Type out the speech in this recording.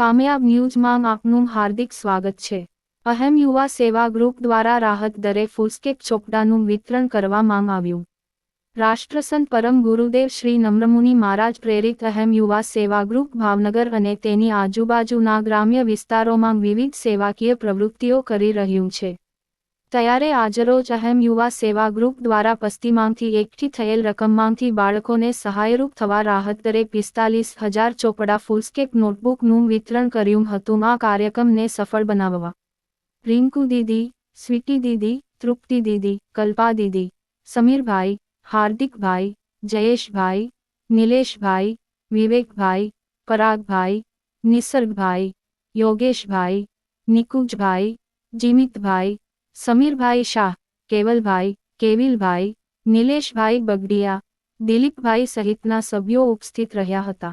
કામયાબ ન્યૂઝમાં આપનું હાર્દિક સ્વાગત છે અહેમ યુવા સેવા ગ્રુપ દ્વારા રાહત દરે ફૂલસ્કેપ ચોપડાનું વિતરણ કરવા માંગ આવ્યું રાષ્ટ્રસંત પરમ ગુરુદેવ શ્રી નમ્રમુનિ મહારાજ પ્રેરિત અહેમ યુવા સેવા ગ્રુપ ભાવનગર અને તેની આજુબાજુના ગ્રામ્ય વિસ્તારોમાં વિવિધ સેવાકીય પ્રવૃત્તિઓ કરી રહ્યું છે તયારે આજરો જહમ યુવા સેવા ગ્રુપ દ્વારા પસ્તી માંગતી એક થી થયેલ રકમ માંગતી બાળકોને સહાયરૂપ થવા રાહતરે 45000 ચોકડા ફૂલ スケ પ નોટબુક નું વિતરણ કર્યું હતું આ કાર્યક્રમ ને સફળ બનાવવા પ્રેમકુ દીદી સ્વિટી દીદી તૃપ્તિ દીદી કલ્પા દીદી સમીર ભાઈ હાર્દિક ભાઈ જયેશ ભાઈ નિલેશ ભાઈ વિવેક ભાઈ કરાગ ભાઈ निसર્ગ ભાઈ યોગેશ ભાઈ નિકુજ ભાઈ જીમિત ભાઈ સમીરભાઈ શાહ કેવલભાઈ કેવિલભાઈ નિલેશભાઈ બગડિયા દિલીપભાઈ સહિતના સભ્યો ઉપસ્થિત રહ્યા હતા